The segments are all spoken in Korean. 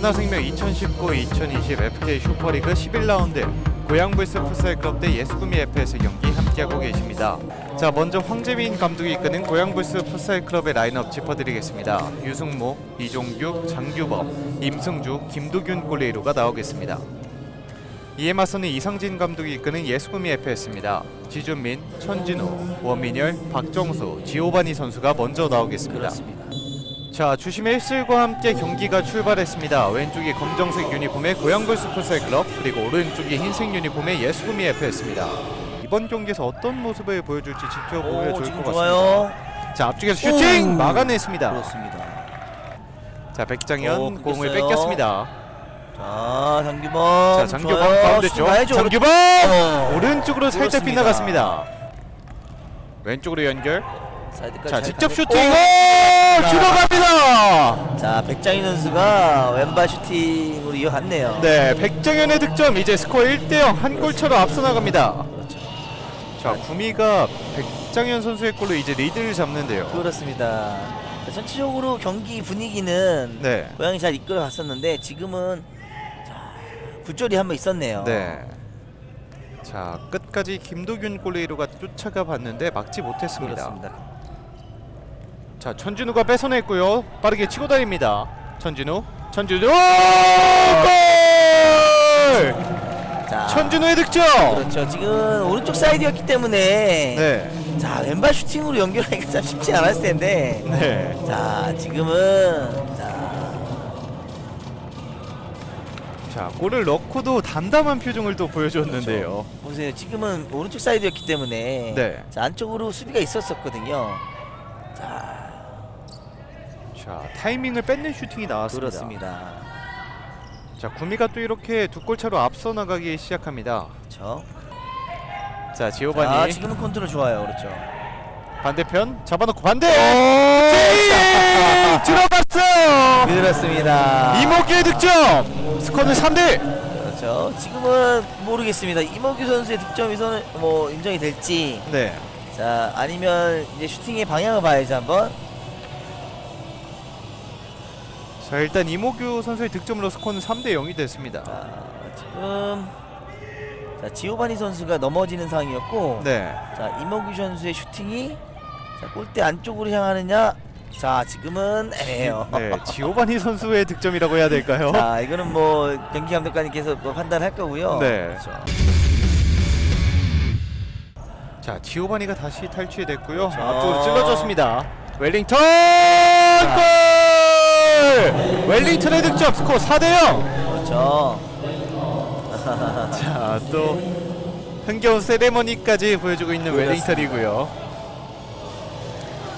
하나생명 2019-2020 FK 슈퍼리그 11라운드 고양불스 풋살클럽 대 예수구미 FS 경기 함께하고 계십니다. 자 먼저 황재민 감독이 이끄는 고양불스 풋살클럽의 라인업 짚어드리겠습니다. 유승모, 이종규, 장규범, 임승주, 김도균 골레이로가 나오겠습니다. 이에 맞서는 이상진 감독이 이끄는 예수구미 FS입니다. 지준민, 천진호, 원민열, 박정수, 지오바니 선수가 먼저 나오겠습니다. 그렇습니다. 자 주심의 힐슬과 함께 경기가 출발했습니다. 왼쪽이 검정색 유니폼의 고양불스 풋살클럽 그리고 오른쪽이 흰색 유니폼의 예수구미 FS입니다. 이번 경기에서 어떤 모습을 보여줄지 지켜보면 오 좋을 지금 것. 같습니다. 자 앞쪽에서 슈팅 오! 막아냈습니다. 그렇습니다. 자 백장현 오, 공을 끊겼어요. 뺏겼습니다. 자 장규범. 자 장규범 좋아요. 가운데 슛쪽 가야죠. 장규범 어. 오른쪽으로 살짝 그렇습니다. 빗나갔습니다. 왼쪽으로 연결. 사이드까지 자 잘 직접 슈팅 오! 오! 들어갑니다. 자 백장희 선수가 왼발 슈팅으로 이어갔네요. 네, 백정현의 득점 이제 스코어 1대 0 한 골차로 앞서 나갑니다. 그렇죠. 자, 구미가 백정현 선수의 골로 이제 리드를 잡는데요. 그렇습니다. 자, 전체적으로 경기 분위기는 네. 고양이 잘 이끌어 갔었는데 지금은 자, 굴절이 한 번 있었네요. 네. 자, 끝까지 김도균 골레이로가 쫓아가 봤는데 막지 못했습니다. 그렇습니다. 자, 천진우가 뺏어냈고요. 빠르게 치고 다닙니다. 천진우, 천진우 골! 자, 천진우의 득점. 그렇죠. 지금 오른쪽 사이드였기 때문에 네, 자 왼발 슈팅으로 연결하기가 참 쉽지 않았을 텐데 네. 자 지금은 자 자, 골을 넣고도 담담한 표정을 또 보여줬는데요. 보세요. 지금은 오른쪽 사이드였기 때문에 네. 자 안쪽으로 수비가 있었었거든요. 자 자, 타이밍을 뺏는 슈팅이 나왔습니다. 그렇습니다. 자, 구미가 또 이렇게 두 골 차로 앞서 나가기 시작합니다. 그렇죠. 자, 아 지오바니 지금은 컨트롤 좋아요. 그렇죠. 반대편 잡아놓고 반대! 들어갔어요. 그렇습니다. 이목규의 득점. 스코어는 3대. 그렇죠. 지금은 모르겠습니다. 이모규 선수의 득점에서는 뭐 인정이 될지 네. 자 아니면 이제 슈팅의 방향을 봐야지 한번. 자, 일단 이모규 선수의 득점으로 스코어는 3대 0이 됐습니다. 자 지금 자 지오바니 선수가 넘어지는 상황이었고 네. 자 이모규 선수의 슈팅이 자 골대 안쪽으로 향하느냐 자 지금은 애매해요. 네, 지오바니 선수의 득점이라고 해야 될까요? 자 이거는 뭐 경기 감독관님께서 뭐 판단할 거고요. 네. 그렇죠. 자, 지오바니가 다시 탈취해 됐고요. 자. 앞쪽으로 찔러줬습니다. 웰링턴 골! 웰링턴의 득점 스코어 4대 0. 그렇죠. 자, 또 흥겨운 세레머니까지 보여주고 있는. 웰링턴이고요.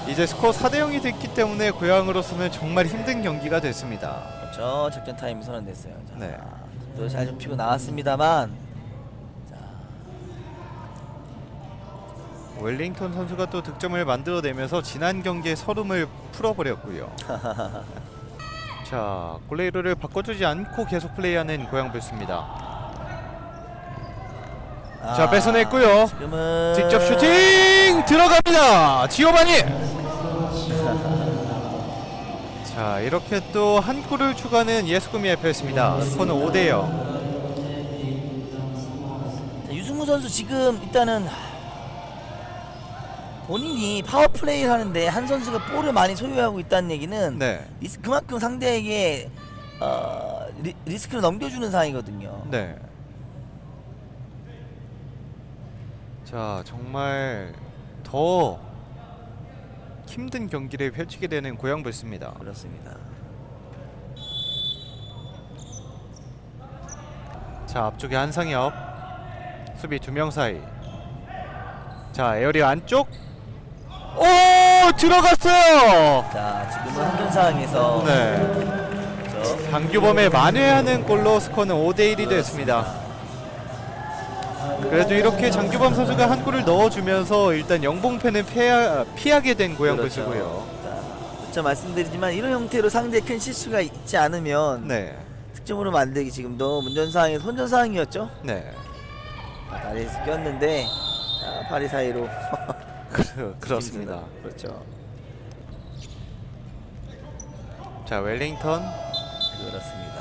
이제 스코어 4대 0이 됐기 때문에 고향으로서는 정말 힘든 경기가 됐습니다. 그렇죠. 작전 타임이 선언됐어요. 자, 네. 또잘 좀 피고 나왔습니다만 자, 웰링턴 선수가 또 득점을 만들어내면서 지난 경기의 서름을 풀어버렸고요. 자, 골레이로를 바꿔주지 않고 계속 플레이하는 고양 불스입니다. 자, 아, 뺏어냈고요. 지금은 직접 슈팅 들어갑니다. 지오바니. 자, 이렇게 또 한 골을 추가하는 예수구미 FS입니다. 스코어는 5대 0. 자, 유승우 선수 지금 일단은 본인이 파워 플레이를 하는데 한 선수가 볼을 많이 소유하고 있다는 얘기는 네. 리스, 그만큼 상대에게 어, 리, 리스크를 넘겨주는 상황이거든요. 네. 자, 정말 더 힘든 경기를 펼치게 되는 고양 불스입니다. 그렇습니다. 자, 앞쪽에 한상엽. 수비 두 명 사이. 자, 에어리 안쪽. 오! 들어갔어요. 자 지금은 한전 상황에서 네. 그렇죠. 강규범의 만회하는 골로 스코어는 5대 1이 됐습니다. 그래도 이렇게 장규범 선수가 한 골을 넣어주면서 일단 영봉패는 피하, 피하게 된 고양 그렇죠. 불스고요. 자, 그렇죠 말씀드리지만 이런 형태로 상대 큰 실수가 있지 않으면 네, 득점으로 만들기 지금도 문전 상황에서 혼전 상황이었죠. 네, 아, 다리에서 꼈는데 자, 파리 사이로 그, 그렇습니다. 그렇죠. 자 웰링턴 그렇습니다.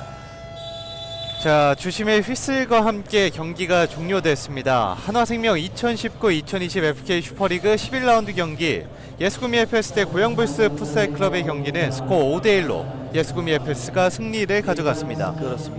자, 주심의 휘슬과 함께 경기가 종료됐습니다. 한화생명 2019-2020 FK 슈퍼리그 11라운드 경기 예스구미 FS 대 고양불스 풋살 클럽의 경기는 스코어 5대 1로 예스구미 FS가 승리를 가져갔습니다. 그렇습니다.